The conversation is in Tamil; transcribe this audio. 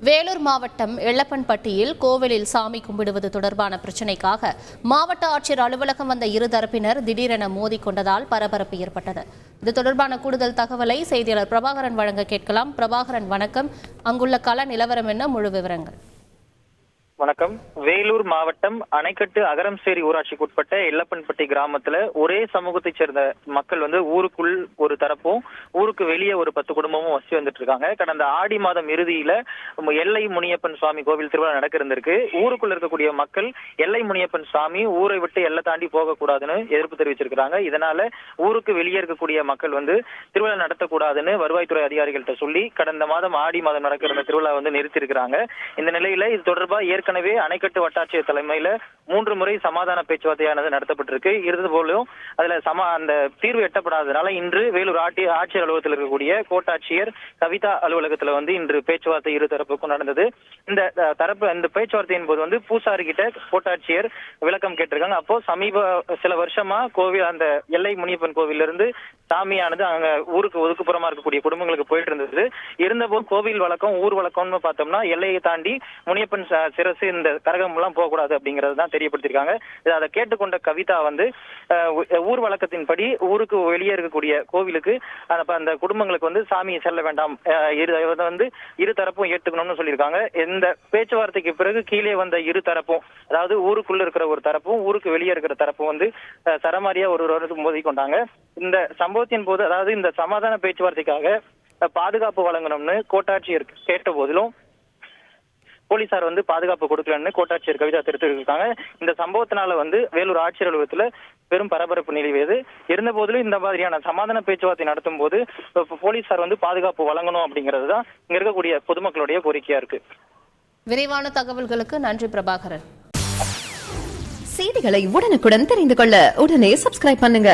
வேலூர் மாவட்டம் எள்ளப்பன்பட்டியில் கோவிலில் சாமி கும்பிடுவது தொடர்பான பிரச்சினைக்காக மாவட்ட ஆட்சியர் அலுவலகம் வந்த இரு தரப்பினர் திடீரென மோதி கொண்டதால் பரபரப்பு ஏற்பட்டது. இது தொடர்பான கூடுதல் தகவலை செய்தியாளர் பிரபாகரன் வழங்க கேட்கலாம். பிரபாகரன் வணக்கம். அங்குள்ள கள நிலவரம் என்ன? முழு விவரங்கள். வணக்கம். வேலூர் மாவட்டம் அணைக்கட்டு அகரம்சேரி ஊராட்சிக்கு உட்பட்ட எல்லப்பன்பட்டி கிராமத்துல ஒரே சமூகத்தைச் சேர்ந்த மக்கள் வந்து ஊருக்குள் ஒரு தரப்பும் ஊருக்கு வெளியே ஒரு பத்து குடும்பமும் வசி வந்துட்டு இருக்காங்க கடந்த ஆடி மாதம் இறுதியில எல்லை முனியப்பன் சுவாமி கோவில் திருவிழா நடக்க இருந்திருக்கு ஊருக்குள்ள இருக்கக்கூடிய மக்கள் எல்லை முனியப்பன் சுவாமி ஊரை விட்டு எல்லை தாண்டி போகக்கூடாதுன்னு எதிர்ப்பு தெரிவிச்சிருக்கிறாங்க. இதனால ஊருக்கு வெளியே இருக்கக்கூடிய மக்கள் வந்து திருவிழா நடத்தக்கூடாதுன்னு வருவாய்த்துறை அதிகாரிகள்கிட்ட சொல்லி கடந்த மாதம் ஆடி மாதம் நடக்கிற திருவிழா வந்து நிறுத்தியிருக்கிறாங்க. இந்த நிலையில இது தொடர்பா ஏற்கனவே அணைக்கட்டு வட்டாட்சியர் தலைமையில மூன்று முறை சமாதான பேச்சுவார்த்தையானது நடத்தப்பட்டிருக்கு. இருந்தது போலும் அதுல சமா அந்த தீர்வு எட்டப்படாததுனால இன்று வேலூர் ஆட்சி ஆட்சியர் அலுவலகத்தில் இருக்கக்கூடிய கோட்டாட்சியர் கவிதா அலுவலகத்துல வந்து இன்று பேச்சுவார்த்தை இரு தரப்புக்கும் நடந்தது. இந்த தரப்பு இந்த பேச்சுவார்த்தையின் போது வந்து பூசாரி கிட்ட கோட்டாட்சியர் விளக்கம் கேட்டிருக்காங்க. அப்போ சமீப சில வருஷமா கோவில் அந்த எல்லை முனியப்பன் கோவில்ல இருந்து சாமியானது அங்க ஊருக்கு ஒதுக்குப்புறமா இருக்கக்கூடிய குடும்பங்களுக்கு போயிட்டு இருந்தது. இருந்தபோது கோவில் வழக்கம் ஊர் வழக்கம்னு பார்த்தோம்னா எல்லையை தாண்டி முனியப்பன் சிரசு இந்த கரகம் எல்லாம் போகக்கூடாது அப்படிங்கறது தான் தெரியப்படுத்திருக்காங்க அதை கேட்டுக்கொண்ட கவிதா வந்து ஊர் வழக்கத்தின் ஊர் வழக்கத்தின்படி ஊருக்கு வெளியே இருக்கக்கூடிய கோவிலுக்கு அந்த குடும்பங்களுக்கு வந்து சாமி செல்ல வேண்டாம். இரு வந்து இரு தரப்பும் ஏற்றுக்கணும்னு சொல்லியிருக்காங்க. இந்த பேச்சுவார்த்தைக்கு பிறகு கீழே வந்த இரு தரப்பும் அதாவது ஊருக்குள்ள இருக்கிற ஒரு தரப்பும் ஊருக்கு வெளியே இருக்கிற தரப்பும் வந்து சரமாரியா ஒரு வருஷம் மோதி கொண்டாங்க. இந்த சம்பவத்தின் போது அதாவது இந்த சமாதான பேச்சுவார்த்தைக்காக பாதுகாப்பு வழங்கணும்னு கோட்டாட்சியர் கேட்ட போதிலும் போலீசார் வந்து பாதுகாப்பு கொடுக்கலன்னு கோட்டாட்சியர் கவிதா தெரிவித்திருக்காங்க இந்த சம்பவத்தினால வந்து வேலூர் ஆட்சியர் அலுவலகத்துல பெரும் பரபரப்பு நிலவியது. இருந்த போதிலும் இந்த மாதிரியான சமாதான பேச்சுவார்த்தை நடத்தும் போது போலீசார் வந்து பாதுகாப்பு வழங்கணும் அப்படிங்கிறது தான் இங்க இருக்கக்கூடிய பொதுமக்களுடைய கோரிக்கையா இருக்கு. விரிவான தகவல்களுக்கு நன்றி பிரபாகரன். செய்திகளை உடனுக்குடன் தெரிந்து கொள்ள உடனே சப்ஸ்கிரைப் பண்ணுங்க.